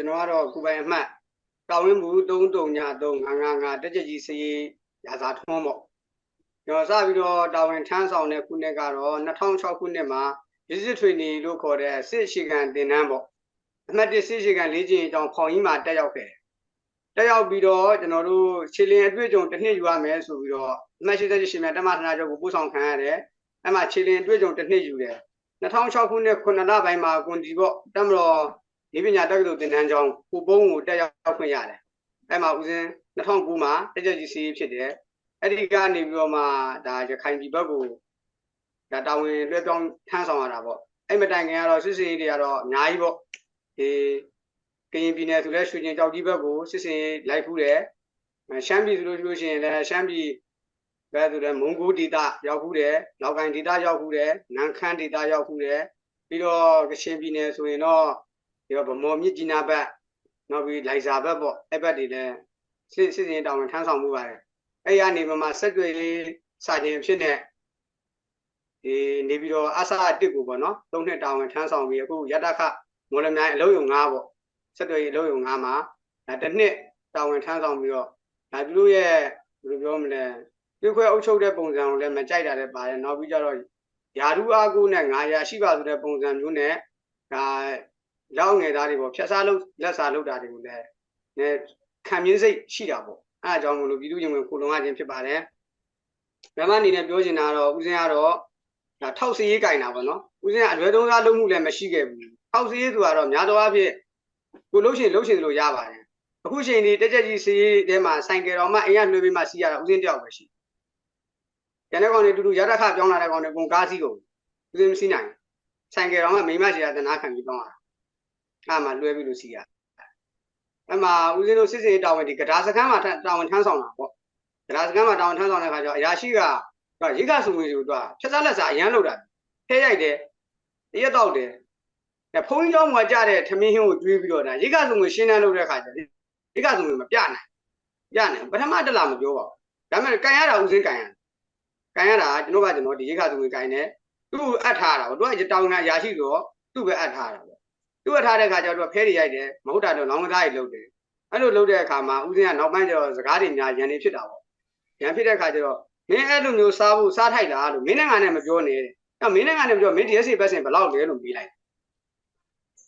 ကျွန်တော်ကတော့ကိုယ်ပိုင်အမှတ်တာဝင်းဘူး339355တက်ကြကြီးစီရာဇာထွန်းပေါ့ကျွန်တော်စပြီးတော့တာဝန်ထမ်းဆောင်တဲ့ခုနှစ်ကတော့2006ခုနှစ်မှာ visit training လို့ခေါ်တဲ့စစ်ရှိခံသင်တန်းပေါ့အမှတ်1စစ်ရှိခံလေ့ကျင့်ရေးအကြောင်းဖောင်ကြီးမှာတက်ရောက်ခဲ့တယ်တက်ရောက်ပြီးတော့ကျွန်တော်တို့ခြေလင်းအတွေ့အကြုံတစ်နှစ်ယူရမယ်ဆိုပြီးတော့အမှတ်88ရှင်မြန်တမထနာချုပ်ကိုပို့ဆောင်ခံရတယ်အဲ့မှာခြေလင်းအတွေ့အကြုံတစ်နှစ်ယူတယ်2006ခုနှစ်9လပိုင်းမှာကွန်ဒီပေါ့တမတော် ဒီပညာတက္ကသိုလ်သင်တန်းကျောင်းကိုပုံးကိုတက်ရောက်ခွင့်ရတယ်အဲ့မှာဦးစင်း2009မှာတက်ကြကြီးစီးဖြစ်တယ်အဲ့ဒီကနေပြီးတော့မှဒါရခိုင်ပြည်ဘက်ကိုဒါတာဝန်လွှဲပြောင်းထမ်းဆောင်ရတာပေါ့အဲ့မတိုင်ခင်ကတော့စစ်စင်ရေးတွေကတော့အများကြီးပေါ့ဒီကရင်ပြည်နယ်ဆိုလဲရွှေကျင်ကြောက်ကြီးဘက်ကိုစစ်စင်ရေးလိုက်ဖူးတယ်ရှမ်းပြည်ဆိုလို့ရှိလို့ရှိရင်လည်းရှမ်းပြည်ဘယ်ဆိုလဲမုံကိုဒေတာရောက်ဖူးတယ်လောက်ကိုင်းဒေတာရောက်ဖူးတယ်နန်းခမ်းဒေတာရောက်ဖူးတယ်ပြီးတော့ကချင်ပြည်နယ်ဆိုရင်တော့ ဒီတော့ဗမော်မြစ်ကြီးနားဘက်နောက်ပြီးလိုက်စာဘက်ပေါ့အဲ့ဘက်တွေလည်းစစ်စစ်စင်ရေးတောင်းဝန်ထမ်းဆောင်မှုပါတယ်အဲ့ရနေမှာဆက်တွေ့စာချင်းဖြစ်တဲ့ဒီနေပြီးတော့အဆအတစ်ကိုပေါ့နော်သုံးနှစ်တောင်းဝန်ထမ်းဆောင်ပြီးအခုရတခမော်လမြိုင်အလုံးယုံ9ပေါ့ဆက်တွေ့အလုံးယုံ9မှာဒါတစ်နှစ်တောင်းဝန်ထမ်းဆောင်ပြီးတော့ဒါသူတို့ရဲ့ဘယ်လိုပြောမလဲပြခွဲအုပ်ချုပ်တဲ့ပုံစံကိုလည်းမကြိုက်တာလည်းပါတယ်နောက်ပြီးကြတော့ယာရုအားကိုနဲ့900ရှိပါဆိုတဲ့ပုံစံမျိုးနဲ့ဒါ လောက်ငယ်သားတွေပေါ့ဖြတ်စားလို့လက်စားလုပ်တာတွေကိုလည်းနည်းခံမြင့်စိတ်ရှိတာပေါ့အဲအကြောင်းမလို့ပြည်သူ့ရင်ဝင်ခုလုံရခြင်းဖြစ်ပါတယ်ဗမာအနေနဲ့ပြောချင်တာတော့ဦးစင်းကတော့ဒါထောက်စီရေးကင်တာပေါ့နော်ဦးစင်းကအလွယ်သုံးစားလုပ်မှုလည်းမရှိခဲ့ဘူးထောက်စီရေးဆိုတာတော့များသောအားဖြင့်ကိုလှုပ်ရှင်လှုပ်ရှင်လို့ရပါတယ်အခုချိန်ဒီတက်ကြကြီးစီးရေးထဲမှာဆိုင်ကယ်တော်မှအိမ်ကလွှဲပြီးမှစီးရတာဦးစင်းတယောက်ပဲရှိကျန်တဲ့ကောင်တွေတူတူရတခပြောင်းလာတဲ့ကောင်တွေကုန်ကားစီးကုန်ဦးစင်းမစီးနိုင်ဆိုင်ကယ်တော်မှမိမရှိတာတနာခံပြီးတောင်းလာ အဲ့မှာလွဲပြီးလို့စီရအဲ့မှာဦးဇင်းတို့စစ်စစ်တာဝန်ဒီကဒါစခန်းမှာတာဝန်ထမ်းဆောင်တာပေါ့ကဒါစခန်းမှာတာဝန်ထမ်းဆောင်တဲ့ခါကျတော့အရာရှိကရိကစုံကြီးတို့ကဖြတ်စားလက်စားအရန်လောက်တာထဲရိုက်တယ်တရက်တော့တယ်ဒါဘုန်းကြီးကျောင်းမှာကြတဲ့ထမင်းဟင်းကိုတွေးပြီးတော့ဒါရိကစုံကိုရှင်းတန်းလုပ်တဲ့ခါကျရိကစုံကိုမပြနိုင်ပြနိုင်ပထမတက်လာမပြောပါဘူးဒါပေမဲ့ကန်ရတာဦးစင်းကန်ရကန်ရတာကျွန်တော်ကကျွန်တော်ဒီရိခသူငွေကန်နေသူ့အပ်ထားတာပေါ့သူကတောင်းတာရာရှိတော့သူ့ပဲအပ်ထားတာ သူ့အထားတဲ့ခါကျတော့ဖဲတွေရိုက်တယ်မဟုတ်တာတော့လောင်းကစားတွေလုပ်တယ်အဲ့လိုလုပ်တဲ့အခါမှာဦးစင်းကနောက်ပိုင်းကျတော့စကားတွေများရန်နေဖြစ်တာပေါ့ရန်ဖြစ်တဲ့ခါကျတော့မင်းအဲ့လိုမျိုးစားဖို့စားထိုက်လားလို့မင်းနဲ့ငါနဲ့မပြောနဲ့တဲ့အဲ့မင်းနဲ့ငါနဲ့ပြောမင်း DSC ပတ်စင်ဘယ်လောက်လဲလို့မေးလိုက်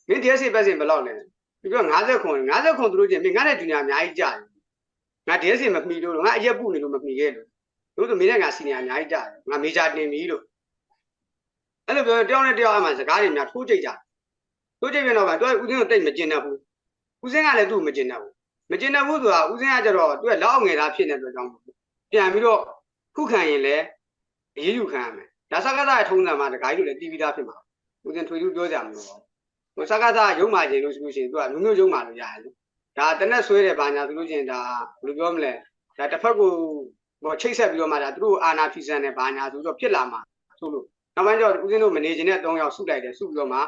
မင်း DSC ပတ်စင်ဘယ်လောက်လဲပြီးတော့50ခွန်50ခွန်သူတို့ချင်းမင်းငါနဲ့ဂျူနီယာအများကြီးကြာတယ်ငါ DSC မမှီလို့ငါအရက်ပုနေလို့မမှီခဲ့လို့တို့ဆိုမင်းနဲ့ငါစီနီယာအများကြီးကြာတယ်ငါမေဂျာတင်ပြီလို့အဲ့လိုပြောတယောက်နဲ့တယောက်အမှစကားတွေများထိုးကြိတ်ကြတယ် တို့ကြည့်ပြန်တော့ကသူကဦးစင်းကိုတိတ်မကျင်တတ်ဘူးဦးစင်းကလည်းသူ့ကိုမကျင်တတ်ဘူးမကျင်တတ်ဘူးဆိုတာဦးစင်းကကြတော့သူကလောက်အောင်ငယ်သားဖြစ်နေတဲ့အတွက်ကြောင့်ပြန်ပြီးတော့ခုခံရင်လည်းအရေးယူခံရမယ်ဒါစကားသားထုံးစံမှာတခါကြီးလို့လည်းတီးပြီးသားဖြစ်မှာဦးစင်းထွေထူးပြောကြမှာမဟုတ်ဘူးစကားသားရုံမာခြင်းလို့ဆိုလို့ရှိရင်သူကမျိုးမျိုးရုံမာလို့ရတယ်ဒါတနက်ဆွဲတယ်ဘာညာဆိုလို့ရှိရင်ဒါဘယ်လိုပြောမလဲဒါတစ်ဖက်ကိုဟိုချိတ်ဆက်ပြီးတော့မှဒါသူတို့အာနာဖီဆန်နဲ့ဘာညာဆိုတော့ဖြစ်လာမှာဆိုလို့နောက်ပိုင်းကျတော့ဦးစင်းတို့မနေခြင်းနဲ့၃ယောက်စုလိုက်တယ်စုပြီးတော့မှ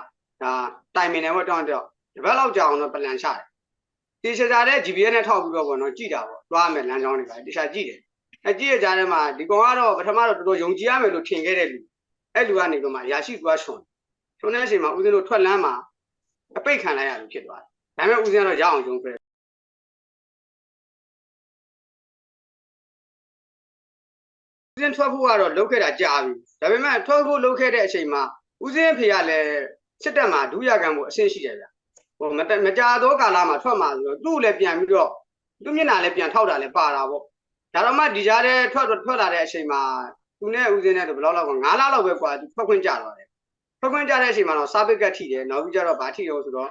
ဒါတိုင်မင်တယ်ပေါ့တောင်းတော့တပတ်လောက်ကြာအောင်တော့ပလန်ချတယ်တေချာချာတဲ့ GPS နဲ့ထောက်ပြီးတော့ပေါ့နော်ကြည့်တာပေါ့သွားမယ်လမ်းကြောင်းတွေပါတေချာကြည့်တယ်အဲကြည့်ရကြတဲ့မှာဒီကောင်ကတော့ပထမတော့တော်တော်ယုံကြည်ရမယ်လို့ထင်ခဲ့တဲ့လူအဲ့လူကနေတော့မှရာရှိသွားချုံချုံတဲ့အချိန်မှာဦးဇင်းတို့ထွက်လမ်းမှာအပိတ်ခံလိုက်ရလို့ဖြစ်သွားတယ်ဒါပေမဲ့ဦးဇင်းကတော့ရအောင်ယုံခဲ့ဦးဇင်းထွက်ဖို့ကတော့လုပ်ခဲ့တာကြာပြီဒါပေမဲ့ထွက်ဖို့လုပ်ခဲ့တဲ့အချိန်မှာဦးဇင်းဖေကလည်း စစ်တပ်မှာဒုရကံကိုအဆင့်ရှိတယ်ဗျဟိုမကြာသောကာလမှာထွက်မှာဆိုတော့သူ့လည်းပြန်ပြီးတော့သူ့မျက်နှာလည်းပြန်ထောက်တာလည်းပါတာပေါ့ဒါတော့မှဒီကြားထဲထွက်ထွက်လာတဲ့အချိန်မှာသူနဲ့ဦးစင်းနဲ့ဆိုဘယ်လောက်လောက်က9လလောက်ပဲกว่าသူထွက်ခွင့်ကြတော့တယ်ထွက်ခွင့်ကြတဲ့အချိန်မှာတော့စာပစ်ကတ်ထိတယ်နောက်ပြီးကြတော့ဗာထိရောဆိုတော့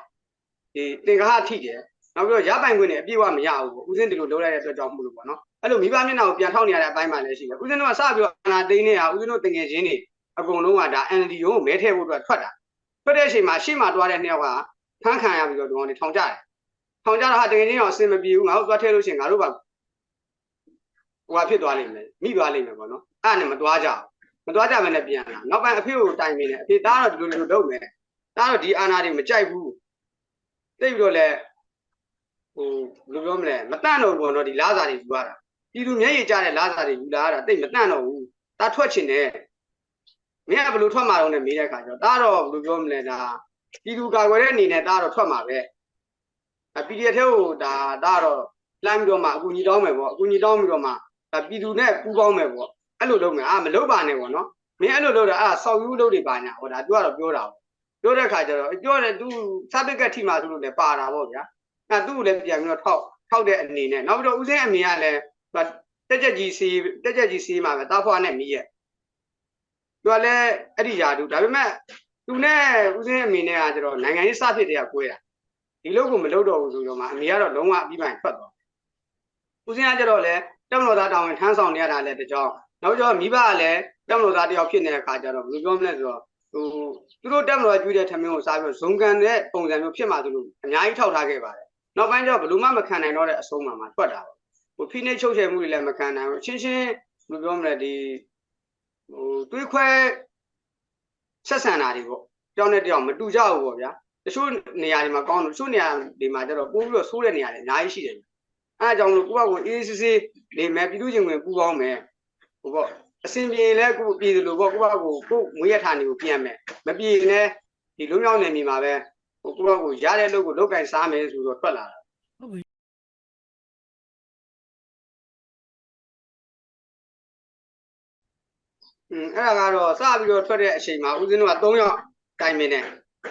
ဒီတင်ကားထိတယ်နောက်ပြီးတော့ရပိုင်ခွင့်နဲ့အပြည့်အဝမရဘူးပေါ့ဦးစင်းဒီလိုလုပ်လိုက်တဲ့အတွက်ကြောင့်မလို့ပေါ့နော်အဲ့လိုမိဘမျက်နှာကိုပြန်ထောက်နေရတဲ့အပိုင်းမှလည်းရှိတယ်ဦးစင်းတို့ကစပြီးတော့အနာသိန်းနေတာဦးစင်းတို့တငယ်ချင်းတွေအကုန်လုံးကဒါ NLD ကိုမဲထည့်ဖို့အတွက်ထွက်တာ ထွက်တဲ့အချိန်မှာရှေ့မှာတွားတဲ့နှစ်ယောက်ကဖမ်းခံရပြီးတော့ဒီကောင်တွေထောင်ကြတယ်ထောင်ကြတော့ဟာတကယ်ချင်းအောင်အဆင်မပြေဘူးငါတို့သွားထည့်လို့ရှိရင်ငါတို့ပါဟိုဟာဖြစ်သွားလိမ့်မယ်မိသွားလိမ့်မယ်ပေါ့နော်အဲ့နဲ့မသွားကြဘူးမသွားကြမနဲ့ပြန်လာနောက်ပိုင်းအဖေကိုတိုင်မိတယ်အဖေသားတော့ဒီလိုလိုလုပ်မယ်သားတော့ဒီအာနာတွေမကြိုက်ဘူးသိပြီးတော့လဲဟိုဘယ်လိုပြောမလဲမတန့်တော့ဘူးပေါ့နော်ဒီလားစာတွေယူရတာပြည်သူမျက်ရည်ကျတဲ့လားစာတွေယူလာရတာတိတ်မတန့်တော့ဘူးသားထွက်ချင်တယ် မင်းကဘယ်လိုထွက်မှာတော့နဲ့မေးတဲ့ခါကျတော့ဒါတော့ဘယ်လိုပြောမလဲဒါပြည်သူကာကွယ်တဲ့အနေနဲ့ဒါတော့ထွက်မှာပဲဒါ PDF ထဲကိုဒါဒါတော့လှမ်းပြီးတော့မှအကူညီတောင်းမယ်ပေါ့အကူညီတောင်းပြီးတော့မှဒါပြည်သူနဲ့ပူးပေါင်းမယ်ပေါ့အဲ့လိုလုပ်မယ်အာမလုပ်ပါနဲ့ပေါ့နော်မင်းအဲ့လိုလုပ်တာအာဆောက်ယူလုပ်တွေပါညာဟောဒါ तू ကတော့ပြောတာပေါ့ပြောတဲ့ခါကျတော့ပြောတယ် तू စပစ်ကက်ထိမှဆိုလို့လည်းပါတာပေါ့ဗျာအဲ့သူ့ကိုလည်းပြန်ပြီးတော့ထောက်ထောက်တဲ့အနေနဲ့နောက်ပြီးတော့ဦးစင်းအမေကလည်းတက်ကြက်ကြီးစီတက်ကြက်ကြီးစီမှာပဲတာဖွာနဲ့မိရဲ့ သူကလည်းအဲ့ဒီယာတူဒါပေမဲ့သူနဲ့ဦးစင်းအမေနဲ့ကကျတော့နိုင်ငံရေးစဖြစ်တဲ့ကကွဲတာဒီလိုကိုမလုပ်တော့ဘူးဆိုတော့မှအမေကတော့လုံးဝအပြီးပိုင်းထွက်သွားဦးစင်းကကျတော့လည်းတက်မတော်သားတောင်းဝင်ထမ်းဆောင်နေရတာလည်းတကြောင်နောက်ကျတော့မိဘကလည်းတက်မတော်သားတယောက်ဖြစ်နေတဲ့အခါကျတော့ဘယ်လိုပြောမလဲဆိုတော့ဟိုသူတို့တက်မတော်ကျွေးတဲ့ထမင်းကိုစားပြီးဇုံကန်တဲ့ပုံစံမျိုးဖြစ်မှသူတို့အများကြီးထောက်ထားခဲ့ပါတယ်နောက်ပိုင်းကျတော့ဘယ်လိုမှမခံနိုင်တော့တဲ့အဆုံးမှာမှထွက်တာပေါ့ဟိုဖိနှိပ်ချုပ်ချယ်မှုတွေလည်းမခံနိုင်ဘူးချင်းချင်းဘယ်လိုပြောမလဲဒီ ဟိုတွေးခွဲဆက်ဆံတာတွေပေါ့ကြောင်းတဲ့တယောက်မတူကြဘူးပေါ့ဗျာတချို့နေရာတွေမှာကောင်းတယ်တချို့နေရာတွေမှာကျတော့ပိုးပြီးတော့ဆိုးတဲ့နေရာတွေအများကြီးရှိတယ်အဲအကြောင်းလို့ကိုယ့်ဘက်ကိုအေးစစ်စစ်နေမယ်ပြည်သူချင်းဝင်ပူပေါင်းမယ်ဟိုပေါ့အစဉ်ပြေလဲကိုပြည်သူလိုပေါ့ကိုယ့်ဘက်ကိုကိုယ်မွေးရထားနေကိုပြန်မယ်မပြေနဲ့ဒီလုံးရောက်နေမိမှာပဲဟိုကိုယ့်ဘက်ကိုရတဲ့လုပ်ကိုလောက်ကင်စားမယ်ဆိုတော့ထွက်လာတာ อืมအဲ့ဒါကတော့စပြီးတော့ထွက်တဲ့အချိန်မှာဦးဇင်းတို့က3ယောက်တိုင်မင်းနဲ့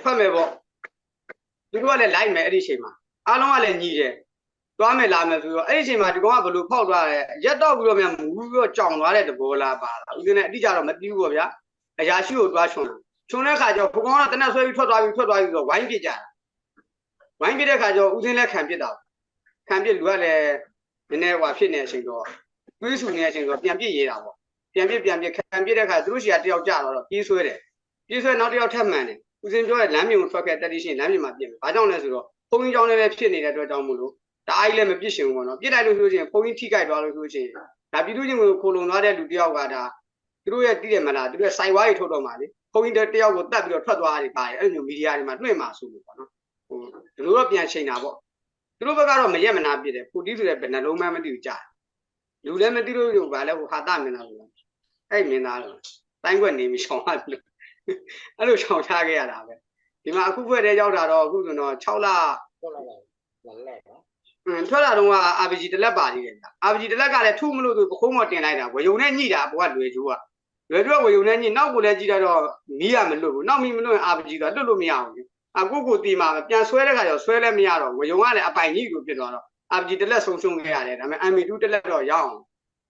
ဖတ်မယ်ပေါ့သူတို့ကလည်းလိုက်မယ်အဲ့ဒီအချိန်မှာအားလုံးကလည်းညီတယ်သွားမယ်လာမယ်ဆိုတော့အဲ့ဒီအချိန်မှာဒီကောင်ကဘလို့ဖောက်သွားတယ်ရက်တော့ပြီးတော့မြန်မူပြီးတော့ကြောင်သွားတဲ့တဘောလားပါလားဦးဇင်းနဲ့အတိအကျတော့မသိဘူးပေါ့ဗျာအရာရှိကိုတွားချွန်တာချွန်တဲ့ခါကျတော့ဘုကောင်ကတနက်ဆွဲပြီးထွက်သွားပြီးထွက်သွားပြီးဆိုတော့ဝိုင်းပစ်ကြတာဝိုင်းပစ်တဲ့ခါကျတော့ဦးဇင်းလည်းခံပစ်တာခံပစ်လူကလည်းနည်းနည်းဟွာဖြစ်နေတဲ့အချိန်တော့တွေးဆူနေတဲ့အချိန်တော့ပြန်ပစ်ရေးတာပေါ့ ပြန်ပြစ်ပြန်ပြစ်ခံပြစ်တဲ့ခါသူတို့ရှီကတယောက်ကြတော့ပြေးဆွဲတယ်ပြေးဆွဲနောက်တယောက်ထပ်မှန်တယ်ဦးစင်ပြောတဲ့လမ်းမြုံထွက်ခဲ့တက်တိရှင်လမ်းမြုံမှာပြစ်မယ်ဘာကြောင့်လဲဆိုတော့ဘုံကြီးကြောင့်လည်းဖြစ်နေတဲ့အတွက်ကြောင့်မို့လို့တအားကြီးလည်းမပြစ်ရှင်ဘူးပေါ့နော်ပြစ်လိုက်လို့ဆိုရင်ဘုံကြီးထိကြိုက်သွားလို့ဆိုရင်ဒါပြည်သူ့ချင်းကိုခိုလုံသွားတဲ့လူတယောက်ကဒါသူတို့ရဲ့တည်တယ်မလားသူတို့ရဲ့စိုက်ဝါးကြီးထုတ်တော့မှလေဘုံကြီးတယောက်ကိုတတ်ပြီးတော့ထွက်သွားတယ်ပါတယ်အဲ့လိုမျိုးမီဒီယာတွေမှာတွေ့မှာဆိုလို့ပေါ့နော်ဟိုဒီလိုတော့ပြန်ချိန်တာပေါ့သူတို့ဘက်ကတော့မရက်မနာပြစ်တယ်ပူတီးဆိုတဲ့ဘယ်နှလုံးမှမသိဘူးကြားလူလည်းမသိလို့ဘာလဲဟိုဟာတမင်းသားလို့ အဲ့မင်းသားတော့တိုင်းခွက်နေပြီးရှောင်ရတယ်လို့အဲ့လိုရှောင်ချခဲ့ရတာပဲဒီမှာအခုဖွဲ့တဲ့ရောက်တာတော့အခုဆိုတော့6လဟုတ်လားလားလက်နော်အင်းထွက်လာတော့က RPG တစ်လက်ပါသေးတယ်ဗျ RPG တစ်လက်ကလည်းထုမလို့သူပခုံးမတင်လိုက်တာဝေယုံနဲ့ညိတာဘကလွယ်ကျိုးကလွယ်ကျိုးကဝေယုံနဲ့ညိနောက်ကိုလည်းကြည့်တော့မီးရမလွတ်ဘူးနောက်မီးမလွတ်ရင် RPG ကလွတ်လို့မရဘူးအခုကိုတီမှာပြန်ဆွဲတဲ့ခါကျဆွဲလည်းမရတော့ဝေယုံကလည်းအပိုင်ကြီးကိုဖြစ်သွားတော့ RPG တစ်လက်ဆုံးရှုံးခဲ့ရတယ်ဒါပေမဲ့ MB2 တစ်လက်တော့ရအောင်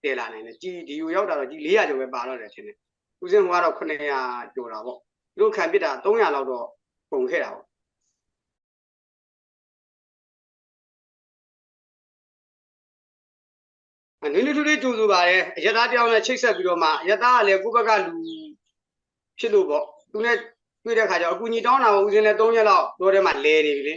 တည်လာနိုင်တယ်ကြီးဒီကိုရောက်တာတော့ကြီး400ကျော်ပဲပါတော့တယ်ထင်တယ်ဦးစင်းကတော့900ကျော်တာပေါ့သူတို့ခံပစ်တာ300လောက်တော့ပုံခဲ့တာပေါ့အနည်းနည်းလေးတူတူပါတယ်အရသားတယောက်နဲ့ချိတ်ဆက်ပြီးတော့မှအရသားကလည်းကိုယ့်ဘက်ကလူဖြစ်လို့ပေါ့သူနဲ့တွေ့တဲ့ခါကျတော့အကူကြီးတောင်းတာကိုဦးစင်းလည်း3ရက်လောက်တော့ထဲမှာလဲနေပြီလေ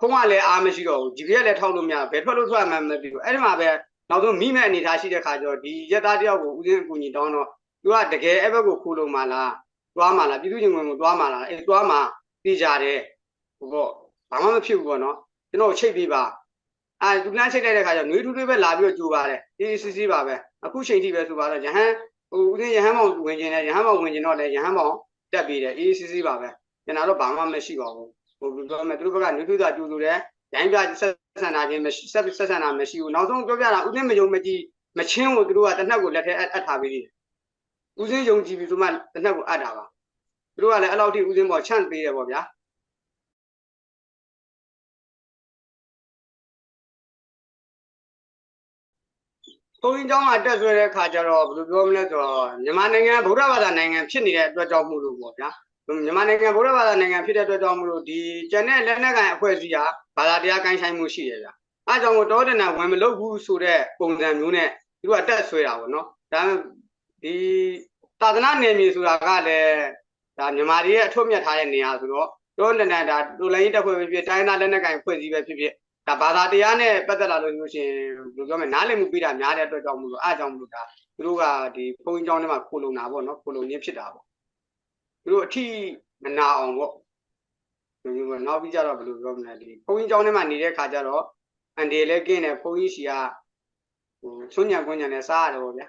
ခုံးကလည်းအားမရှိတော့ဘူး GPS လည်းထောက်လို့မရဘယ်ထွက်လို့ထွက်မှမသိဘူးအဲ့ဒီမှာပဲ နောက်ဆုံးမိမဲ့အနေထားရှိတဲ့ခါကျတော့ဒီရက်သားတယောက်ကိုဦးစင်းအကူကြီးတောင်းတော့သူကတကယ်အဲ့ဘက်ကိုခိုးလို့မှလားသွားမှလားပြည်သူ့ရင်ဝင်ကိုသွားမှလားအဲ့သွားမှသိကြတယ်ဟိုပေါ့ဘာမှမဖြစ်ဘူးပေါ့နော်ကျွန်တော်ချိတ်ပြီးပါအဲသူလမ်းချိတ်လိုက်တဲ့ခါကျတော့နှွေးထူးထူးပဲလာပြီးတော့ကြိုပါတယ်အေးအေးစစ်စစ်ပါပဲအခုချိန်ထိပဲဆိုပါတော့ရဟန်းဟိုဦးစင်းရဟန်းမောင်ဝင်ကျင်တယ်ရဟန်းမောင်ဝင်ကျင်တော့လည်းရဟန်းမောင်တက်ပြီးတယ်အေးအေးစစ်စစ်ပါပဲကျွန်တော်တော့ဘာမှမရှိပါဘူးဟိုပြောမယ်သူတို့ဘက်ကနှွေးထူးတာကြိုဆိုတယ် ရိုင်းပြဆက်ဆံတာချင်းမရှိဆက်ဆက်ဆံတာမရှိဘူးနောက်ဆုံးပြောပြတာဦးစင်းမယုံမကြည်မချင်းကိုသူတို့ကတနက်ကိုလက်ထဲအပ်ထားပြီးတယ်ဦးစင်းယုံကြည်ပြီးဆိုမှတနက်ကိုအပ်တာပါသူတို့ကလည်းအဲ့လောက်ထိဦးစင်းပေါ်ချန့်ပေးတယ်ပေါ့ဗျာဘုန်းကြီးကျောင်းကတက်ဆွဲတဲ့ခါကျတော့ဘယ်လိုပြောမလဲဆိုတော့မြန်မာနိုင်ငံဗုဒ္ဓဘာသာနိုင်ငံဖြစ်နေတဲ့အတွက်ကြောင့်မို့လို့ပေါ့ဗျာ မြန်မာနိုင်ငံဗုဒ္ဓဘာသာနိုင်ငံဖြစ်တဲ့အတွက်ကြောင့်မို့လို့ဒီကျန်တဲ့လက်နက်ကိုင်အဖွဲ့အစည်းဟာဘာသာတရားကိုင်းဆိုင်မှုရှိတယ်ဗျာအဲကြောင့်မို့တောတနာဝင်မလုပ်ဘူးဆိုတဲ့ပုံစံမျိုးနဲ့သူတို့ကတက်ဆွဲတာပေါ့နော်ဒါဒီသာသနာနယ်မြေဆိုတာကလည်းဒါမြန်မာတွေရဲ့အထွတ်မြတ်ထားတဲ့နေရာဆိုတော့တောတနာဒါလူလိုင်းတက်ဖွဲ့ပဲဖြစ်တိုင်းသားလက်နက်ကိုင်အဖွဲ့အစည်းပဲဖြစ်ဖြစ်ဒါဘာသာတရားနဲ့ပတ်သက်လာလို့ဆိုရှင်ဘယ်လိုပြောမလဲနားလည်မှုပေးတာများတဲ့အတွက်ကြောင့်မို့လို့အားကြောင့်မလို့ဒါသူတို့ကဒီဘုန်းကြီးကျောင်းထဲမှာခိုလုံတာပေါ့နော်ခိုလုံရင်းဖြစ်တာပေါ့ သူတို့အထီးမနာအောင်ပေါ့ဒီလိုမျိုးနောက်ပြီးကြတော့ဘယ်လိုပြောမလဲဒီဘုန်းကြီးကျောင်းထဲမှာနေတဲ့ခါကျတော့အန်ဒီလည်းကင်းတယ်ဘုန်းကြီးရှီကဟိုဆွညံကွညံနဲ့စားရတယ်ပေါ့ဗျာ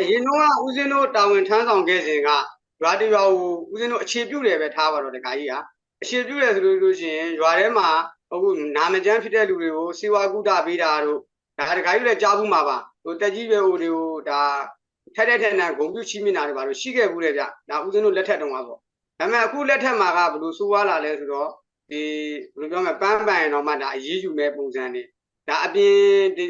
အရင်တော့ဦးစင်းတို့တာဝန်ထမ်းဆောင်ခဲ့စဉ်ကရွာတရွာကိုဦးဇင်းတို့အခြေပြုတယ်ပဲထားပါတော့တခါကြီးဟာအခြေပြုတယ်ဆိုလို့လို့ရှိရင်ရွာထဲမှာအခုနာမကျန်းဖြစ်တဲ့လူတွေကိုစေဝါကုသပေးတာတို့ ဒါတခါကြီးလည်းကြားဘူးမှာပါဟိုတက်ကြီးပဲဟိုတွေကိုဒါထက်တဲ့ထက်နဲ့ဂုံပြုချီးမြှင့်တာတွေပါလို့ရှိခဲ့ဘူးလေဗျဒါဦးဇင်းတို့လက်ထက်တုန်းကပေါ့ဒါပေမဲ့အခုလက်ထက်မှာကဘယ်လိုဆိုးွားလာလဲဆိုတော့ဒီဘယ်လိုပြောမလဲပန်းပန်တော့မှဒါအရေးယူမဲ့ပုံစံတွေဒါအပြင်ဒီ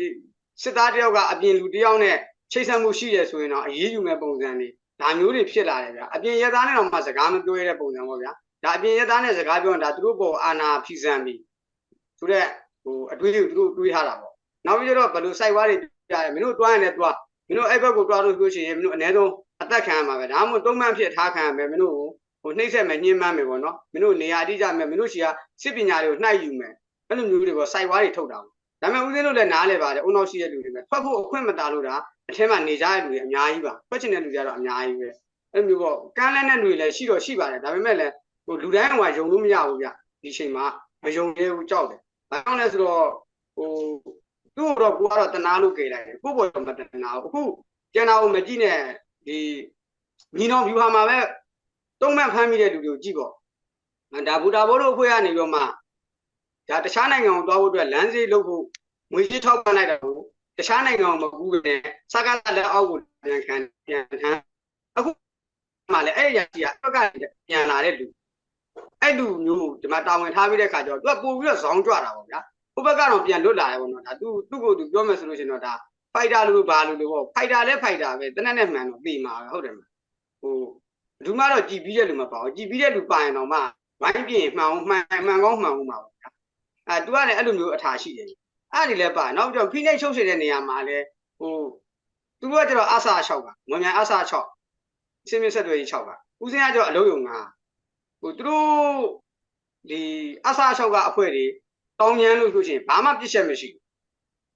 စစ်သားတယောက်ကအပြင်လူတယောက်နဲ့ချိတ်ဆက်မှုရှိရဆိုရင်တော့အရေးယူမဲ့ပုံစံတွေဒါမျိုးတွေဖြစ်လာတယ်ဗျအပြင်ရသားနဲ့တော့မှစကားမပြောရတဲ့ပုံစံပေါ့ဗျာဒါအပြင်ရသားနဲ့စကားပြောရင်ဒါသူတို့ပေါ်အာနာဖီဆန်ပြီဆိုတော့ဟိုအတွေးတွေကိုသူတို့တွေးထားတာပေါ့ နောက်ပြီးတော့ဘယ်လိုစိုက်ဝါးတွေပြရတယ်မင်းတို့တွားရင်လည်းတွားမင်းတို့အဲ့ဘက်ကိုတွားလို့ဆိုရှင်မင်းတို့အ ਨੇ ဆုံးအသက်ခံရမှာပဲဒါမှမဟုတ်တုံးမှန်ဖြစ်ထားခံရမယ်မင်းတို့ကိုဟိုနှိမ့်ဆက်မယ်ညှင်းမှန်းမယ်ပေါ့နော်မင်းတို့နေရာအတိအကျမယ်မင်းတို့ရှီကစစ်ပညာတွေကိုနှိုက်ယူမယ်အဲ့လိုမျိုးတွေပေါ့စိုက်ဝါးတွေထုတ်တာပေါ့ဒါပေမဲ့ဦးဇင်းတို့လည်းနားလဲပါတယ်အုံနောက်ရှိတဲ့လူတွေပဲထွက်ဖို့အခွင့်မတာလို့ဒါအထက်မှာနေကြတဲ့လူတွေအများကြီးပါထွက်ချင်တဲ့လူတွေကတော့အများကြီးပဲအဲ့လိုမျိုးပေါ့ကမ်းလဲတဲ့လူတွေလည်းရှိတော့ရှိပါတယ်ဒါပေမဲ့လည်းဟိုလူတိုင်းကယုံလို့မရဘူးဗျဒီချိန်မှာမယုံသေးဘူးကြောက်တယ်ဘာကြောင့်လဲဆိုတော့ဟို သူ့တော့ကိုကတော့တနာလို့ကြိလိုက်တယ်ကိုပေါ်တော့မတနာဘူးအခုကျန်တာကိုမကြည့်နဲ့ဒီညီတော် view ဟာမှာပဲတုံးမှန်ဖမ်းမိတဲ့လူတွေကိုကြည့်ပေါ့ဒါဘူတာဘောတို့အဖွဲ့ကနေပြီးတော့မှဒါတခြားနိုင်ငံကိုသွားဖို့အတွက်လမ်းစေးလုပ်ဖို့ငွေကြေးထောက်ပံ့လိုက်တာကိုတခြားနိုင်ငံကိုမကူးဘဲနဲ့စကားလက်အောက်ကိုပြန်ခံပြန်ထမ်းအခုမှလည်းအဲ့ရစီကဘက်ကပြန်လာတဲ့လူအဲ့လူမျိုးဒီမှာတာဝန်ထားပြီးတဲ့ခါကျတော့သူကပို့ပြီးတော့ဇောင်းကြွတာပေါ့ဗျာ ဟိုဘက်ကတော့ပြန်လွတ်လာတယ်ပေါ့နော်ဒါသူသူ့ကိုသူပြောမယ်ဆိုလို့ရှိရင်တော့ဒါဖိုက်တာလို့ဘာလို့လို့ပေါ့ဖိုက်တာလဲဖိုက်တာပဲတနက်နဲ့မှန်တော့ပြီးမှာပဲဟုတ်တယ်မဟိုလူမတော့ကြည်ပြီးတဲ့လူမပါဘူးကြည်ပြီးတဲ့လူပါရင်တော့မှဝိုင်းပြင်းမှန်အောင်မှန်မှန်ကောင်းမှန်အောင်ပါဗျာအဲ तू ကလည်းအဲ့လိုမျိုးအထာရှိတယ်အဲ့ဒီလဲပါနောက်ပြီးတော့ဖိနှိပ်ချုပ်နေတဲ့နေရာမှာလဲဟိုသူတို့ကကျတော့အဆာ6ပါမွန်မြန်အဆာ6စင်းမြဆက်တွေ6ပါဦးစင်းကကျတော့အလုံးယုံ9ဟိုသူတို့ဒီအဆာ6ကအဖွဲ့တွေ တောင်းញ្ញမ်းလို့ဆိုရှင်ဘာမှပြစ်ချက်မရှိဘူး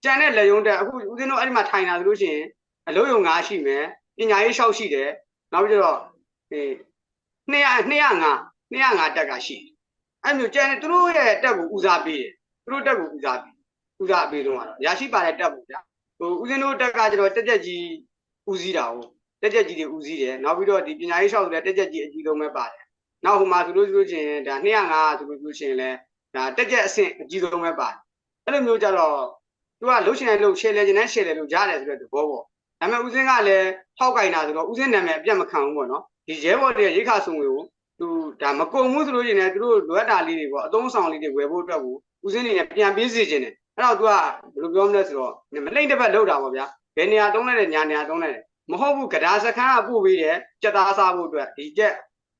ကြံတဲ့လက်ယုံတက်အခုဦးစင်းတို့အဲ့ဒီမှာထိုင်တာဆိုလို့ရှိရင်အလုံးယုံ9ရှိမယ်ပညာရေး6ရှိတယ်နောက်ပြီးတော့အေး200 205 205တက်ကရှိတယ်အဲ့မျိုးကြံတဲ့သူတို့ရဲ့တက်ကိုဦးစားပေးတယ်သူတို့တက်ကိုဦးစားပေးဦးစားပေးတော့ကတော့ရရှိပါတဲ့တက်ပေါ့ဗျာဟိုဦးစင်းတို့တက်ကကျတော့တက်တက်ကြီးဦးစီးတာဟုတ်တက်တက်ကြီးတွေဦးစီးတယ်နောက်ပြီးတော့ဒီပညာရေးလျှောက်ဆိုတဲ့တက်တက်ကြီးအကြီးဆုံးပဲပါတယ်နောက်ဟိုမှာသူတို့ဆိုလို့ချင်းဒါ205ဆိုလို့ဆိုချင်းလဲ ဒါတက်တက်အဆင့်အကြီးဆုံးပဲပါတယ်အဲ့လိုမျိုးကြတော့သူကလှုပ်ရှင်တဲ့လှုပ်ရှယ်လေခြင်းနဲ့ရှယ်လေလို့ကြားတယ်ဆိုတဲ့သဘောပေါ့ဒါပေမဲ့ဦးစင်းကလည်းထောက်ကင်တာဆိုတော့ဦးစင်းနာမည်အပြတ်မခံဘူးပေါ့နော်ဒီရဲဘော်တွေရိခါဆုံတွေကိုသူဒါမကုံဘူးဆိုလို့ချင်းလည်းသူတို့လွယ်တာလေးတွေပေါ့အသုံးဆောင်လေးတွေဝယ်ဖို့အတွက်ကိုဦးစင်းနေနဲ့ပြန်ပေးစီခြင်းတယ်အဲ့တော့ तू ကဘယ်လိုပြောမလဲဆိုတော့မလိမ့်တစ်ပတ်လောက်တာပေါ့ဗျာဘယ်နေရာတုံးလိုက်တယ်ညာနေရာတုံးလိုက်တယ်မဟုတ်ဘူးကဒါစခန်းကပို့ပေးတယ်ကြက်သားစားဖို့အတွက်ဒီကြက်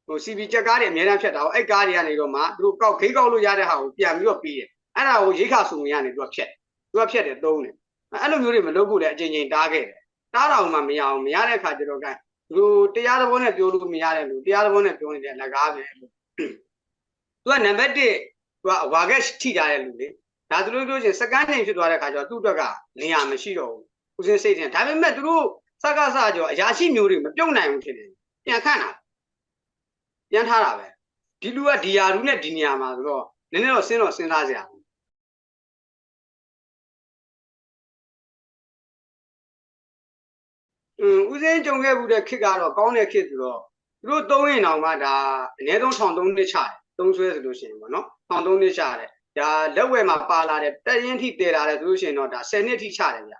ဟို CB ကြက်ကားတွေအများအားဖြတ်တာဟိုအဲ့ကားတွေကနေတော့မှသူတို့ကောက်ခိကောက်လို့ရတဲ့ဟာကိုပြန်ပြီးတော့ပေးတယ်အဲ့ဒါကိုရိခါဆုံရနေသူကဖြတ်သူကဖြတ်တယ်သုံးတယ်အဲ့လိုမျိုးတွေမလုပ်ဖို့လည်းအချိန်ချင်းတားခဲ့တယ်တားတော့မှမရအောင်မရတဲ့အခါကျတော့ကဲသူတို့တရားသဘောနဲ့ပြောလို့မရတဲ့လူတရားသဘောနဲ့ပြောနေတဲ့လက်ကားပဲသူကနံပါတ်1သူကဝါကက်ထိထားတဲ့လူလေဒါသူတို့ပြောချင်းစကန်နေဖြစ်သွားတဲ့ခါကျတော့သူ့အတွက်ကနေရာမရှိတော့ဘူးဦးစင်းစိတ်ထင်ဒါပေမဲ့သူတို့စကားစကြောအရာရှိမျိုးတွေမပြုတ်နိုင်ဘူးဖြစ်နေပြန်ခန့်တာ ပြန်ထားတာပဲဒီလူကဒီယာလူနဲ့ဒီနေရာမှာဆိုတော့နည်းနည်းတော့စဉ်းတော့စဉ်းစားစရာအင်းဦးစင်းကြုံခဲ့ဘူးတဲ့ခစ်ကတော့ကောင်းတဲ့ခစ်ဆိုတော့သူတို့သုံးရင်တောင်မှဒါအနည်းဆုံးထောင်သုံးနှစ်ချတယ်သုံးဆွဲဆိုလို့ရှိရင်ပေါ့နော်ထောင်သုံးနှစ်ချတယ်ဒါလက်ဝဲမှာပါလာတဲ့တက်ရင်ထိတည်လာတယ်ဆိုလို့ရှိရင်တော့ဒါ10နှစ်ထိချတယ်ဗျ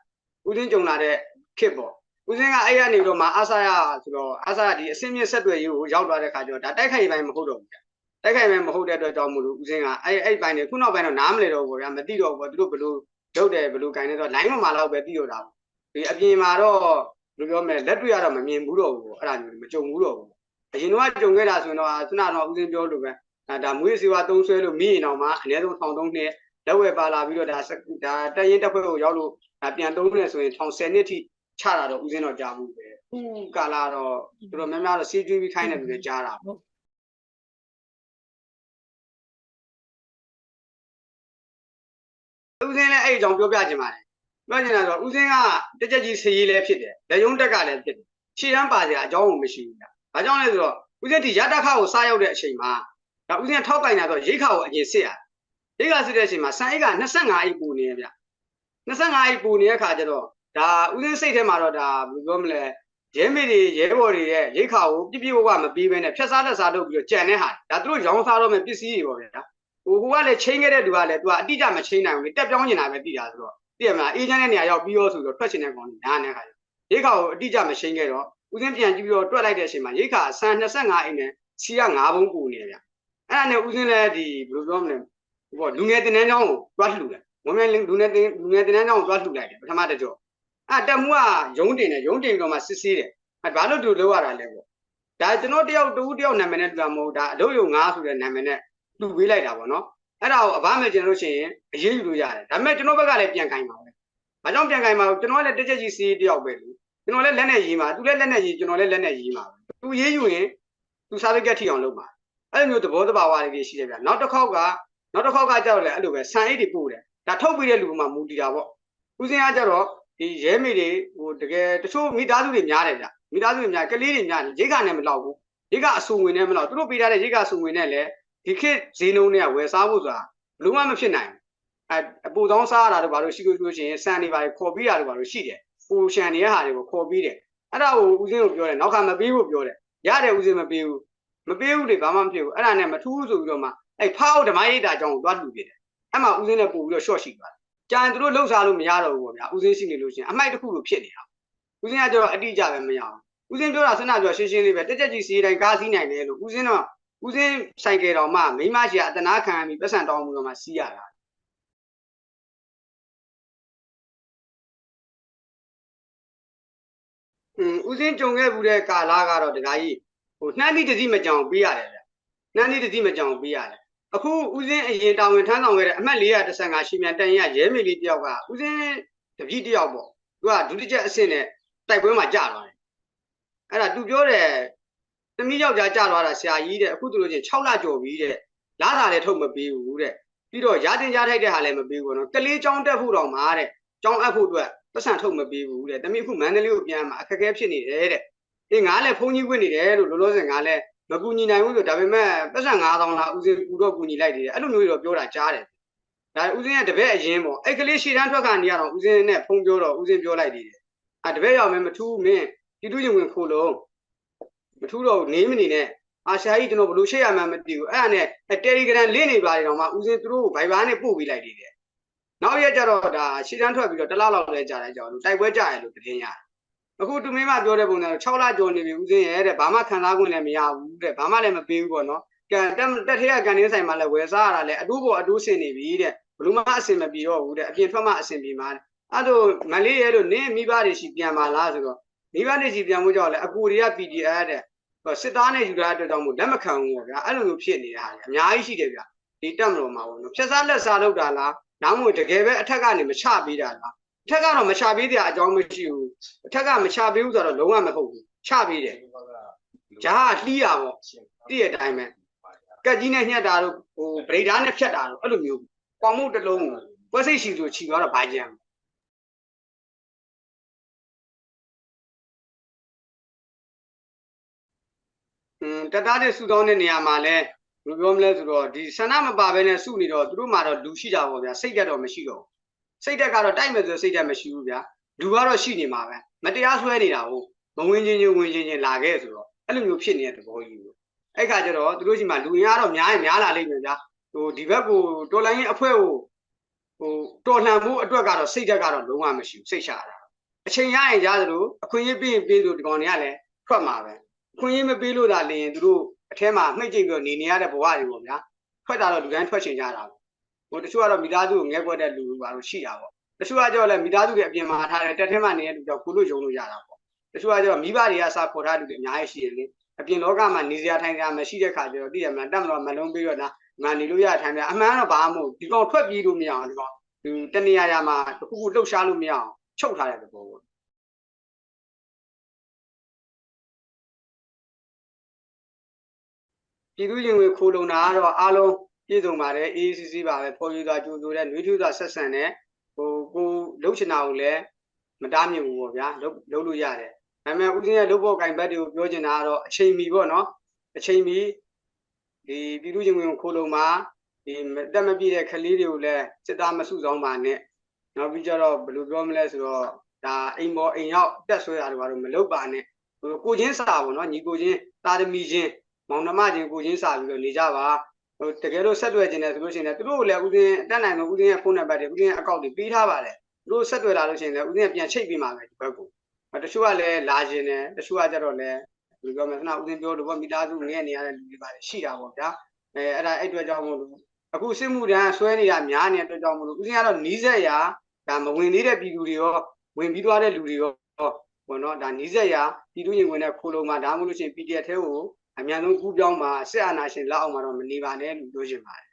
ဦးစင်းကြုံလာတဲ့ခစ်ပေါ့ ဦးစင်းကအဲ့ရနေတော့မှအဆာရဆိုတော့အဆာရဒီအစင်းမြင့်ဆက်သွယ်ရေးကိုရောက်သွားတဲ့ခါကျတော့ဒါတိုက်ခိုက်ရေးပိုင်းမဟုတ်တော့ဘူးဗျတိုက်ခိုက်ပိုင်းမဟုတ်တဲ့အတွက်ကြောင့်မို့လို့ဦးစင်းကအဲ့အဲ့ပိုင်းတွေခုနောက်ပိုင်းတော့နားမလဲတော့ဘူးဗျာမသိတော့ဘူးသူတို့ဘလို့လုပ်တယ်ဘလို့ကင်နေတော့ line မှာလောက်ပဲသိတော့တာဒီအပြင်မှာတော့ဘယ်လိုပြောမလဲလက်တွေ့ရတော့မမြင်ဘူးတော့ဘူးအဲ့ဒါမျိုးမကြုံဘူးတော့ဘူးအရင်တော့ကြုံခဲ့တာဆိုရင်တော့ခုနကတော့ဦးစင်းပြောလို့ပဲဒါမွေးစီဝါသုံးဆွဲလို့မိရင်တော့မှအနည်းဆုံးထောင်သုံးနှစ်လက်ဝဲပါလာပြီးတော့ဒါဒါတရင်တက်ဖွဲ့ကိုရောက်လို့ဒါပြန်သုံးနေဆိုရင်ထောင်10နှစ်ထိ ချတာတော့ဦးစင်းတော့ကြားဘူးပဲခုကာလာတော့တော်တော်များများတော့စီးကျွေးပြီးခိုင်းတယ်လို့လည်းကြားတာပေါ့ဦးစင်းလည်းအဲ့အကြောင်းပြောပြချင်ပါတယ်ပြောချင်တာဆိုဦးစင်းကတက်ကြက်ကြီးစီရေးလည်းဖြစ်တယ်လက်ယုံတက်ကလည်းဖြစ်တယ်ခြေတန်းပါစရာအကြောင်းကိုမရှိဘူးဗျ။ဘာကြောင့်လဲဆိုတော့ဦးစင်းဒီရတခါကိုစားရောက်တဲ့အချိန်မှာဒါဦးစင်းထောက်ကင်တာဆိုရိတ်ခါကိုအရင်စစ်ရတယ်ရိတ်ခါစစ်တဲ့အချိန်မှာစံအိတ်က25အိတ်ပူနေရဗျ25အိတ်ပူနေတဲ့ခါကျတော့ ဒါဦးစင်းစိတ်ထဲမှာတော့ဒါဘယ်လိုပြောမလဲရဲမေတွေရဲဘော်တွေရဲ့ရိတ်ခါကိုပြပြဝဝမပြီးဘဲနဲ့ဖြတ်စားလက်စားလုပ်ပြီးတော့ကြံတဲ့ဟာဒါသူတို့ရောင်းစားတော့မဲ့ပစ္စည်းတွေပေါ့ဗျာဟိုဟိုကလည်းချိန်ခဲ့တဲ့သူကလည်းသူကအတိအကျမချိန်နိုင်ဘူးလေတက်ပြောင်းနေတာပဲသိတာဆိုတော့သိရမလားအေဂျင့်တဲ့နေရာရောက်ပြီးရောဆိုတော့ထွက်ချင်တဲ့ကောင်ညာနဲ့ခါကျရိတ်ခါကိုအတိအကျမချိန်ခဲ့တော့ဦးစင်းပြန်ကြည့်ပြီးတော့တွက်လိုက်တဲ့အချိန်မှာရိတ်ခါဆန်25အိမ်နဲ့စီက9ဘုံပူနေတယ်ဗျအဲ့ဒါနဲ့ဦးစင်းလည်းဒီဘယ်လိုပြောမလဲဟိုလူငယ်တင်တန်းချောင်းကိုတွားလှူတယ်ဝမ်းမြန်လူငယ်တင်လူငယ်တင်တန်းချောင်းကိုတွားလှူလိုက်တယ်ပထမတစ်ကြော အဲ့တက်မှုကရုံးတင်တယ်ရုံးတင်ပြီးတော့မှစစ်ဆေးတယ်အဲ့ဘာလို့တူလောက်ရတာလဲပေါ့ဒါကျွန်တော်တယောက်တူတယောက်နာမည်နဲ့တူတာမဟုတ်ဒါအလုပ်ရုံ9ဆိုတဲ့နာမည်နဲ့တူပေးလိုက်တာပေါ့နော်အဲ့ဒါကိုအဘမဲ့ကျွန်တော်လို့ရှိရင်အရေးယူလို့ရတယ်ဒါပေမဲ့ကျွန်တော်ဘက်ကလည်းပြန်ကင်ပါပဲဘာကြောင့်ပြန်ကင်ပါလဲကျွန်တော်ကလည်းတစ်ချက်ကြီးစီးတယောက်ပဲလူကျွန်တော်လည်းလက်နဲ့ရေးမှာသူလည်းလက်နဲ့ရေးကျွန်တော်လည်းလက်နဲ့ရေးမှာပဲသူရေးယူရင်သူစာရိတ်ကက်ထီအောင်လုပ်ပါအဲ့လိုမျိုးသဘောတဘာဝတွေရှိတယ်ဗျနောက်တစ်ခေါက်ကနောက်တစ်ခေါက်ကကြောက်လေအဲ့လိုပဲဆန်အိတ်တွေပို့တယ်ဒါထုတ်ပြီးတဲ့လူမှမူတည်တာပေါ့ဦးစင်းကကြတော့ ဒီရဲမေတွေဟိုတကယ်တချို့မိသားစုတွေများတယ်ဗျမိသားစုတွေများကလေးတွေများတယ်ရိတ်ခါနဲ့မလောက်ဘူးရိတ်ကအဆူဝင်နဲ့မလောက်သူတို့ပေးထားတဲ့ရိတ်ကအဆူဝင်နဲ့လည်းဒီခေတ်ဈေးနှုန်းတွေကဝယ်စားဖို့ဆိုတာဘလို့မှမဖြစ်နိုင်ဘူးအဲအပူသောင်းစားရတာတို့ဘာလို့ရှိလို့ရှိရင်စံနေပါခေါ်ပြီးတာတို့ဘာလို့ရှိတယ်ပူရှန်နေတဲ့ဟာတွေကိုခေါ်ပြီးတယ်အဲ့ဒါကိုဦးစင်းကိုပြောတယ်နောက်ခါမပေးဖို့ပြောတယ်ရတယ်ဦးစင်းမပေးဘူးမပေးဘူးလေဘာမှမဖြစ်ဘူးအဲ့ဒါနဲ့မထူးဆိုပြီးတော့မှအဲ့ဖောက်ဓမ္မရိတ်တာအကြောင်းကိုတွားလှူပြတယ်အဲ့မှာဦးစင်းနဲ့ပို့ပြီးတော့ short ရှိသွားတယ် ကြံသူတို့လှုပ်ရှားလို့မရတော့ဘူးပေါ့ဗျာဦးစင်းရှိနေလို့ရှိရင်အမိုက်တစ်ခုလိုဖြစ်နေတာဦးစင်းကကျတော့အတိအကျပဲမရအောင်ဦးစင်းပြောတာဆန္ဒပြောရှင်းရှင်းလေးပဲတက်တက်ကြီးစီးတိုင်းကားစီးနိုင်တယ်လို့ဦးစင်းတော့ဦးစင်းဆိုင်ကယ်တော်မှမိမကြီးကအတနာခံပြီးပတ်စံတောင်းမှုတော့မှစီးရတာอืมဦးစင်းကြုံခဲ့ဘူးတဲ့ကာလာကတော့တခါကြီးဟိုနှမ်းသီးတစ်စီးမကြောင်ပေးရတယ်ဗျနှမ်းသီးတစ်စီးမကြောင်ပေးရတယ် အခုဦးစင်းအရင်တာဝန်ထမ်းဆောင်ခဲ့တဲ့အမှတ်415ရှင်မြန်တန်ရရဲမေလေးတယောက်ကဦးစင်းတပည့်တယောက်ပေါ့သူကဒုတိယအဆင့်နဲ့တိုက်ပွဲမှာကြာသွားတယ်အဲ့ဒါသူပြောတယ်သမီးယောက်ျားကြာသွားတာဆရာကြီးတဲ့အခုသူတို့ချင်း6လကျော်ပြီတဲ့လားတာလည်းထုတ်မပေးဘူးတဲ့ပြီးတော့ရာတင်ကြားထိုက်တဲ့ဟာလည်းမပေးဘူးနော်ကလေးចောင်းတက်ဖို့တော့မှာတဲ့ចောင်းအပ်ဖို့အတွက်ပတ်စံထုတ်မပေးဘူးတဲ့သမီးအခုမန္တလေးကိုပြန်မှာအခက်အခဲဖြစ်နေတယ်တဲ့အေးငါလည်းဖုန်းကြီးဝင်နေတယ်လို့လောလောဆယ်ငါလည်း မကူညီနိုင်ဘူးဆိုဒါပေမဲ့ပတ်စံ9000လားဦးစင်းကူတော့ကူညီလိုက်တယ်အဲ့လိုမျိုးတော့ပြောတာကြားတယ်ဒါဦးစင်းကတပည့်အရင်ပေါ့အဲ့ကလေးရှေ့တန်းထွက်ခါနေရတော့ဦးစင်းနဲ့ဖုန်းပြောတော့ဦးစင်းပြောလိုက်တယ်အာတပည့်ရောက်မယ်မထူးမင်းတီတူးရင်ဝင်ခိုးလုံးမထူးတော့နေမနေနဲ့အာရှာကြီးကျွန်တော်ဘလို့ရှိရမှန်းမသိဘူးအဲ့ဒါနဲ့တယ်လီဂရမ်လင့်နေပါတယ်တော့မှဦးစင်းသူတို့ကိုဗိုင်ဘာနဲ့ပို့ပေးလိုက်တယ်နောက်ရက်ကျတော့ဒါရှေ့တန်းထွက်ပြီးတော့တစ်လလောက်လဲကြာတယ်ကြောက်လို့တိုက်ပွဲကြာရလို့သတင်းရတယ် အခုသူမင်းမပြောတဲ့ပုံစံ6လကျော်နေပြီဦးစင်းရဲ့တဲ့ဘာမှခံစား권လည်းမရဘူးတဲ့ဘာမှလည်းမပေးဘူးပေါ့နော်ကန်တက်တက်ထဲကကန်တင်းဆိုင်မှာလည်းဝယ်စားရတာလည်းအတူပေါ်အတူဆင်နေပြီတဲ့ဘလို့မှအဆင်မပြေတော့ဘူးတဲ့အပြင်ထွက်မှအဆင်ပြေမှာအဲ့တော့မလေးရဲ့တို့နင်းမိဘတွေရှိပြန်ပါလားဆိုတော့မိဘတွေရှိပြန်မှုကြောင့်လည်းအကူတွေက PDF တဲ့စစ်သားနဲ့ယူတာအတွက်ကြောင့်မို့လက်မခံဘူးပေါ့ဗျာအဲ့လိုမျိုးဖြစ်နေတာလေအများကြီးရှိတယ်ဗျာဒီတက်မလို့မှာပေါ့နော်ဖြက်စားလက်စားလုပ်တာလားနောက်မှတကယ်ပဲအထက်ကနေမချပေးတာလားအ ထက်ကတော့မချပေးတဲ့အကြောင်းမရှိဘူးအထက်ကမချပေးဘူးဆိုတော့လုံးဝမဟုတ်ဘူးချပေးတယ်ဂျားကလှီးတာပေါ့တည့်ရတိုင်းပဲကက်ကြီးနဲ့ညှက်တာတို့ဟိုဗရိဒါနဲ့ဖြတ်တာတို့အဲ့လိုမျိုးပေါင်မှုတစ်လုံးကိုပွဲစိတ်ရှိဆိုခြီသွားတော့ဘာကြမ်းอืมတသားတဲ့စုတောင်းတဲ့နေရာမှာလဲဘယ်လိုပြောမလဲဆိုတော့ဒီဆန္ဒမပါဘဲနဲ့စုနေတော့သူတို့မှတော့လူရှိကြပါဗျာစိတ်တက်တော့မရှိတော့ စိတ်တက်ကတော့တိုက်မယ်ဆိုစိတ်တက်မရှိဘူးဗျာလူကတော့ရှိနေမှာပဲမတရားဆွဲနေတာဟုတ်မဝင်ချင်းချင်းဝင်ချင်းချင်းလာခဲ့ဆိုတော့အဲ့လိုမျိုးဖြစ်နေတဲ့သဘောကြီးလို့အဲ့ခါကျတော့သူတို့ရှိမှလူရင်းကတော့များရင်များလာလိမ့်မယ်ဗျာဟိုဒီဘက်ကိုတော်လိုင်းရင်အဖွဲ့ကိုဟိုတော်လှန်မှုအတွက်ကတော့စိတ်တက်ကတော့လုံးဝမရှိဘူးစိတ်ချတာအချိန်ရရင်ကြားသလိုအခွင့်အရေးပြီးရင်ပြီးလို့ဒီကောင်တွေကလည်းထွက်မှာပဲအခွင့်အရေးမပေးလို့သာလျင်သူတို့အထဲမှာမှိတ်ကြိတ်ပြီးနေနေရတဲ့ဘဝတွေပေါ့ဗျာထွက်တာတော့လူတိုင်းထွက်ချင်ကြတာပေါ့ ဟိုတချို့ကတော့မိသားစုကိုငဲကွက်တဲ့လူပါလို့ရှိတာပေါ့တချို့ကကြောက်လဲမိသားစုတွေအပြင်မှာထားတယ်တက်ထဲမှာနေတဲ့လူကြောင့်ကိုလို့ယုံလို့ရတာပေါ့တချို့ကကြောက်မိဘတွေကစာခေါ်ထားတဲ့လူတွေအများကြီးရှိတယ်လေအပြင်လောကမှာနေစရာထိုင်စရာမရှိတဲ့ခါကျတော့သိရမလားတက်မလို့မလုံးပြီးတော့နာမနေလို့ရထိုင်ပြအမှန်တော့ဘာမှမဟုတ်ဒီကောင်ထွက်ပြေးလို့မရအောင်ဒီကောင်ဒီတနေရာရာမှာတခုခုလှုပ်ရှားလို့မရအောင်ချုပ်ထားတဲ့သဘောပေါ့ပြည်သူ့ရင်ဝင်ခိုးလုံတာကတော့အားလုံး ပြည့်စုံပါတယ် ACC ပါပဲပေါ်ယူသွားကြိုးဆိုတဲ့နှွေးထွေးသွားဆက်ဆံတဲ့ဟိုကိုလှုပ်ချင်တာကိုလည်းမတားမြင်ဘူးပေါ့ဗျာလှုပ်လှုပ်လို့ရတယ်ဒါပေမဲ့ဦးစင်းရဲ့လှုပ်ဖို့ကင်ဘက်တွေကိုပြောချင်တာကတော့အချိန်မီပေါ့နော်အချိန်မီဒီပြည်သူ့ရင်ဝင်ခိုးလုံမှာဒီတက်မပြည့်တဲ့ကလေးတွေကိုလည်းစစ်သားမစုဆောင်ပါနဲ့နောက်ပြီးကြတော့ဘယ်လိုပြောမလဲဆိုတော့ဒါအိမ်ပေါ်အိမ်ရောက်တက်ဆွဲတာတွေဘာလို့မလုပ်ပါနဲ့ဟိုကိုချင်းစာပေါ့နော်ညီကိုချင်းတာသမီချင်းမောင်နှမချင်းကိုချင်းစာပြီးတော့နေကြပါ ဟိုတကယ်လို့ဆက်သွယ်ခြင်းတယ်ဆိုလို့ရှိရင်လည်းသူတို့လည်းဥစဉ်အတက်နိုင်လို့ဥစဉ်ရဲ့ဖုန်းနံပါတ်တွေဥစဉ်ရဲ့အကောင့်တွေပေးထားပါတယ်သူတို့ဆက်သွယ်လာလို့ရှိရင်လည်းဥစဉ်ကပြန်ချိတ်ပေးမှာပဲဒီဘက်ကိုတချို့ကလည်းလာခြင်းတယ်တချို့ကကြတော့လည်းဘယ်လိုပြောမလဲခဏဥစဉ်ပြောလို့ပေါ့မိသားစုငဲ့နေရတဲ့လူတွေပါတယ်ရှိတာပေါ့ဗျာအဲအဲ့ဒါအဲ့အတွက်ကြောင့်မို့လို့အခုစစ်မှုတန်းဆွဲနေတာများနေတဲ့အတွက်ကြောင့်မို့လို့ဥစဉ်ကတော့နီးစက်ရာဒါမဝင်သေးတဲ့ပြည်သူတွေရောဝင်ပြီးသွားတဲ့လူတွေရောပေါ့နော်ဒါနီးစက်ရပြည်သူ့ရင်ဝင်တဲ့ခိုးလုံးမှာဒါမှမဟုတ်လို့ရှိရင် PDF ထဲကို အမြန်ဆုံးကူးပြောင်းမှာစစ်အာဏာရှင်လက်အောက်မှာတော့မနေပါနဲ့လို့ပြောချင်ပါတယ်